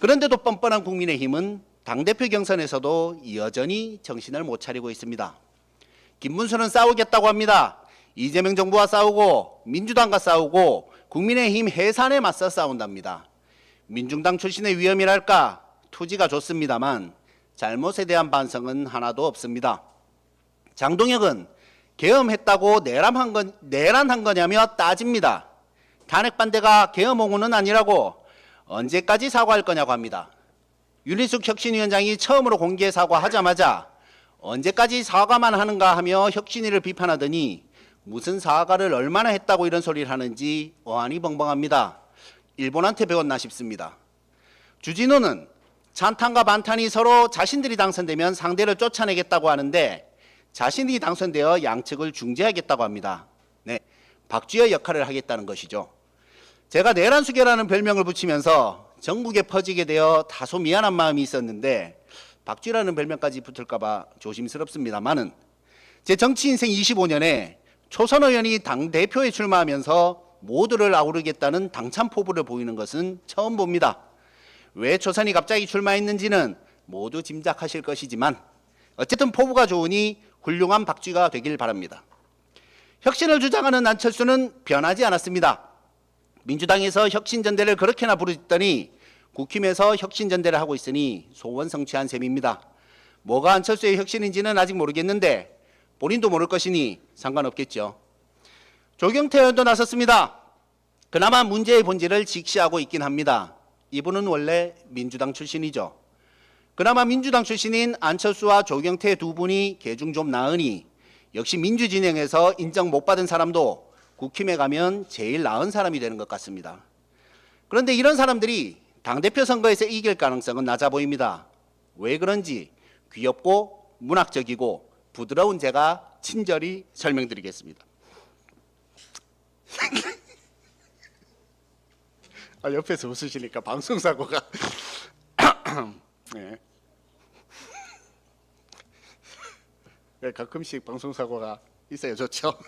그런데도 뻔뻔한 국민의힘은 당대표 경선에서도 여전히 정신을 못 차리고 있습니다. 김문수는 싸우겠다고 합니다. 이재명 정부와 싸우고 민주당과 싸우고 국민의힘 해산에 맞서 싸운답니다. 민중당 출신의 위험이랄까 투지가 좋습니다만 잘못에 대한 반성은 하나도 없습니다. 장동혁은 계엄했다고 내란한, 건, 내란한 거냐며 따집니다. 탄핵 반대가 계엄 옹호는 아니라고 언제까지 사과할 거냐고 합니다. 윤리숙 혁신위원장이 처음으로 공개 사과하자마자 언제까지 사과만 하는가 하며 혁신위를 비판하더니 무슨 사과를 얼마나 했다고 이런 소리를 하는지 어안이 벙벙합니다. 일본한테 배웠나 싶습니다. 주진우는 찬탄과 반탄이 서로 자신들이 당선되면 상대를 쫓아내겠다고 하는데 자신이 당선되어 양측을 중재하겠다고 합니다. 네, 박쥐의 역할을 하겠다는 것이죠. 제가 내란수계라는 별명을 붙이면서 전국에 퍼지게 되어 다소 미안한 마음이 있었는데 박쥐라는 별명까지 붙을까봐 조심스럽습니다만은 제 정치 인생 25년에 초선 의원이 당 대표에 출마하면서 모두를 아우르겠다는 당찬 포부를 보이는 것은 처음 봅니다. 왜 초선이 갑자기 출마했는지는 모두 짐작하실 것이지만 어쨌든 포부가 좋으니 훌륭한 박쥐가 되길 바랍니다. 혁신을 주장하는 안철수는 변하지 않았습니다. 민주당에서 혁신전대를 그렇게나 부르짖더니 국힘에서 혁신전대를 하고 있으니 소원 성취한 셈입니다. 뭐가 안철수의 혁신인지는 아직 모르겠는데 본인도 모를 것이니 상관없겠죠. 조경태 의원도 나섰습니다. 그나마 문제의 본질을 직시하고 있긴 합니다. 이분은 원래 민주당 출신이죠. 그나마 민주당 출신인 안철수와 조경태 두 분이 개중 좀 나으니 역시 민주진영에서 인정 못 받은 사람도 국힘에 가면 제일 나은 사람이 되는 것 같습니다. 그런데 이런 사람들이 당대표 선거에서 이길 가능성은 낮아 보입니다. 왜 그런지 귀엽고 문학적이고 부드러운 제가 친절히 설명드리겠습니다. 아, 옆에서 웃으시니까 방송사고가 네. 네, 가끔씩 방송사고가 있어요. 좋죠?